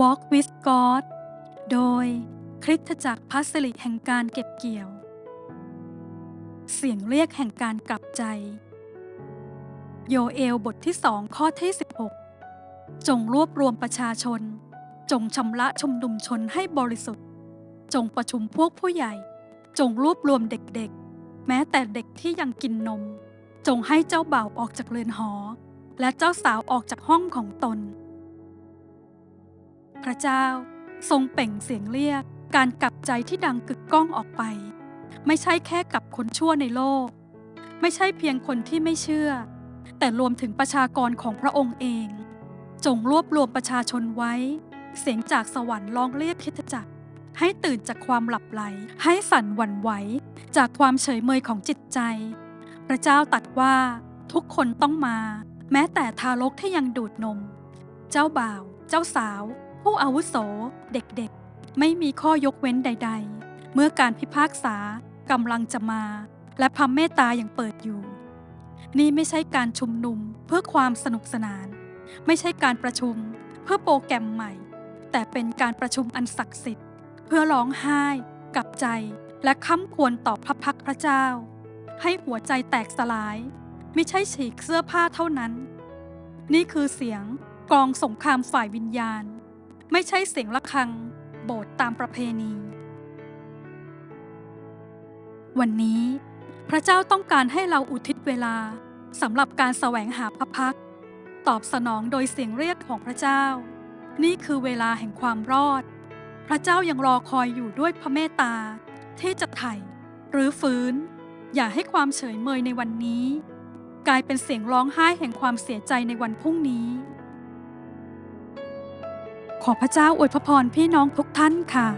Walk with God โดยคริสตจักรพัสริแห่งการเก็บเกี่ยว เสียงเรียกแห่งการกลับใจ โยเอลบทที่สองข้อที่ 16 จงรวบรวมประชาชน จงชำระชุมนุมชนให้บริสุทธิ์ จงประชุมพวกผู้ใหญ่ จงรวบรวมเด็กๆ แม้แต่เด็กที่ยังกินนม จงให้เจ้าบ่าวออกจากเรือนหอ และเจ้าสาวออกจากห้องของตน ระเจ้า ทรงเป่งเสียงเรียก การกลับใจที่ดังกึกก้องออกไป ไม่ใช่แค่กับคนชั่วในโลก ไม่ใช่เพียงคนที่ไม่เชื่อ แต่รวมถึงประชากรของพระองค์เอง จงรวบรวมประชาชนไว้ เสียงจากสวรรค์ร้องเรียกคิดจักรให้ตื่นจากความหลับไหล ให้สั่นหวั่นไหว จากความเฉยเมยของจิตใจ พระเจ้าตรัดว่าทุกคนต้องมา แม้แต่ทารกที่ยังดูดนม เจ้าบ่าว เจ้าสาว ผู้อาวุโส เด็กๆ ไม่มีข้อยกเว้นใด ๆ เมื่อการพิพากษากำลังจะมา และพระเมตตาอยังเปิดอยู่ นี่ไม่ใช่การชุมนุมเพื่อความสนุกสนาน ไม่ใช่การประชุมเพื่อโปรแกรมใหม่ แต่เป็นการประชุมอันศักดิ์สิทธิ์ เพื่อร้องไห้กับใจและค้ำควรต่อพระพักพระเจ้า ให้หัวใจแตกสลาย ไม่ใช่ฉีกเสื้อผ้าเท่านั้น นี่คือเสียงกองสงครามฝ่ายวิญญาณ ไม่ใช่เสียงะระฆัง โบสถ์ตามประเพณี วันนี้พระเจ้าต้องการให้เราอุทิศเวลาสำหรับการแสวงหาพระพักตร์ตอบสนองโดยเสียงเรียกของพระเจ้า นี่คือเวลาแห่งความรอด พระเจ้ายังรอคอยอยู่ด้วยพระเมตตา ที่จะไถ่หรือฟื้น อย่าให้ความเฉยเมยในวันนี้ กลายเป็นเสียงร้องไห้แห่งความเสียใจในวันพรุ่งนี้ ขอพระเจ้าอวยพระพรพี่น้องทุกท่านค่ะ